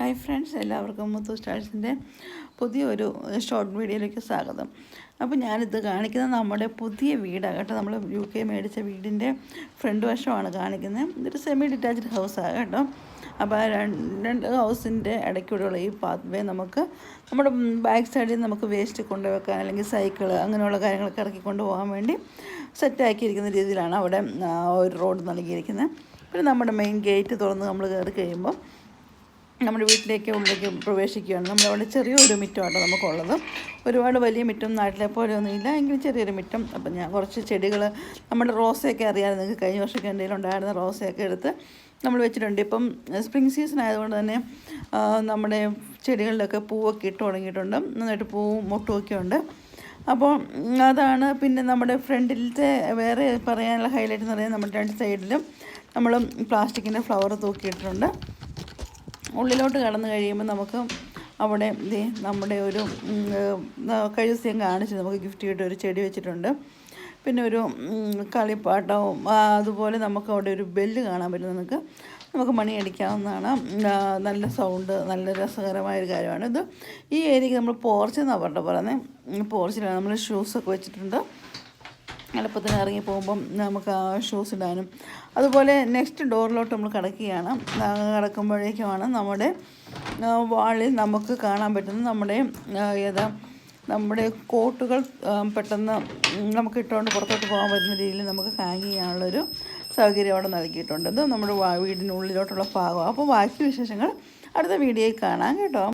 Hi friends എല്ലാവർക്കും മുത്തു സ്റ്റാഴ്സിന്റെ പുതിയൊരു short വീഡിയോയിലേക്ക് സ്വാഗതം. അപ്പോൾ ഞാനിത് കാണിക്കുന്നത് നമ്മുടെ പുതിയ വീടാണ് കേട്ടോ. നമ്മൾ യു കെ മേടിച്ച വീടിന്റെ ഫ്രണ്ട് വശമാണ് കാണിക്കുന്നത്. ഇതൊരു സെമി ഡിറ്റാച്ച്ഡ് ഹൗസാണ് കേട്ടോ. അപ്പോൾ രണ്ട് ഹൗസിന്റെ ഇടയ്ക്കൂടെയുള്ള ഈ പാത്ത് വേ നമുക്ക് നമ്മുടെ ബാക്ക് സൈഡിൽ നമുക്ക് വേസ്റ്റ് കൊണ്ടുവെക്കാൻ അല്ലെങ്കിൽ സൈക്കിൾ അങ്ങനെയുള്ള കാര്യങ്ങളൊക്കെ ഇറക്കി കൊണ്ടുപോകാൻ വേണ്ടി സെറ്റാക്കിയിരിക്കുന്ന രീതിയിലാണ് അവിടെ ഒരു റോഡ് നൽകിയിരിക്കുന്നത്. പിന്നെ നമ്മുടെ മെയിൻ ഗേറ്റ് തുറന്ന് നമ്മൾ കയറി കഴിയുമ്പോൾ നമ്മുടെ വീട്ടിലേക്ക് ഉള്ളിലേക്ക് പ്രവേശിക്കുകയാണ്. നമ്മളവിടെ ചെറിയൊരു മിറ്റമാണ് നമുക്കുള്ളത്. ഒരുപാട് വലിയ മിറ്റം നാട്ടിലെ പോലെ ഒന്നുമില്ല. എങ്കിലും ചെറിയൊരു മിറ്റം. അപ്പം ഞാൻ കുറച്ച് ചെടികൾ നമ്മുടെ റോസയൊക്കെ അറിയാതെ നിങ്ങൾക്ക്. കഴിഞ്ഞ വർഷമൊക്കെ എന്തെങ്കിലും ഉണ്ടായിരുന്ന റോസയൊക്കെ എടുത്ത് നമ്മൾ വെച്ചിട്ടുണ്ട്. ഇപ്പം സ്പ്രിങ് സീസൺ ആയതുകൊണ്ട് തന്നെ നമ്മുടെ ചെടികളിലൊക്കെ പൂവൊക്കെ ഇട്ട് തുടങ്ങിയിട്ടുണ്ട്. നന്നായിട്ട് പൂവും മുട്ടുമൊക്കെ ഉണ്ട്. അപ്പോൾ അതാണ് പിന്നെ നമ്മുടെ ഫ്രണ്ടിലത്തെ വേറെ പറയാനുള്ള ഹൈലൈറ്റ് എന്ന് പറയുന്നത് നമ്മുടെ രണ്ട് സൈഡിലും നമ്മൾ പ്ലാസ്റ്റിക്കിന്റെ ഫ്ലവർ തൂക്കിയിട്ടുണ്ട്. ഉള്ളിലോട്ട് കടന്നു കഴിയുമ്പോൾ നമുക്ക് അവിടെ നമ്മുടെ ഒരു കഴിഞ്ഞ കാണിച്ചു നമുക്ക് ഗിഫ്റ്റ് കിട്ടിയ ഒരു ചെടി വെച്ചിട്ടുണ്ട്. പിന്നെ ഒരു കളിപ്പാട്ടവും അതുപോലെ നമുക്ക് അവിടെ ഒരു ബെല്ല് കാണാൻ പറ്റും നമുക്ക് നമുക്ക് മണി അടിക്കാവുന്നതാണ്. നല്ല സൗണ്ട് നല്ല രസകരമായൊരു കാര്യമാണ് ഇത്. ഈ ഏരിയയ്ക്ക് നമ്മൾ പോർച്ച് എന്നാണ് പറഞ്ഞത്. പറയുന്നത് പോർച്ചിലാണ് നമ്മൾ ഷൂസൊക്കെ വെച്ചിട്ടുണ്ട്. എളുപ്പത്തിന് ഇറങ്ങി പോകുമ്പം നമുക്ക് ആ ഷൂസ് ഇടാനും. അതുപോലെ നെക്സ്റ്റ് ഡോറിലോട്ട് നമ്മൾ കിടക്കുകയാണ്. കിടക്കുമ്പോഴേക്കുമാണ് നമ്മുടെ വാളിൽ നമുക്ക് കാണാൻ പറ്റുന്നത് നമ്മുടെ ഏതാ നമ്മുടെ കോട്ടുകൾ പെട്ടെന്ന് നമുക്ക് ഇട്ടുകൊണ്ട് പുറത്തോട്ട് പോകാൻ പറ്റുന്ന രീതിയിൽ നമുക്ക് ഹാങ് ചെയ്യാനുള്ളൊരു സൗകര്യം അവിടെ നൽകിയിട്ടുണ്ട്. ഇത് നമ്മുടെ വീടിനുള്ളിലോട്ടുള്ള ഭാഗമാണ്. അപ്പോൾ ബാക്കി വിശേഷങ്ങൾ അടുത്ത വീഡിയോയിൽ കാണാം കേട്ടോ.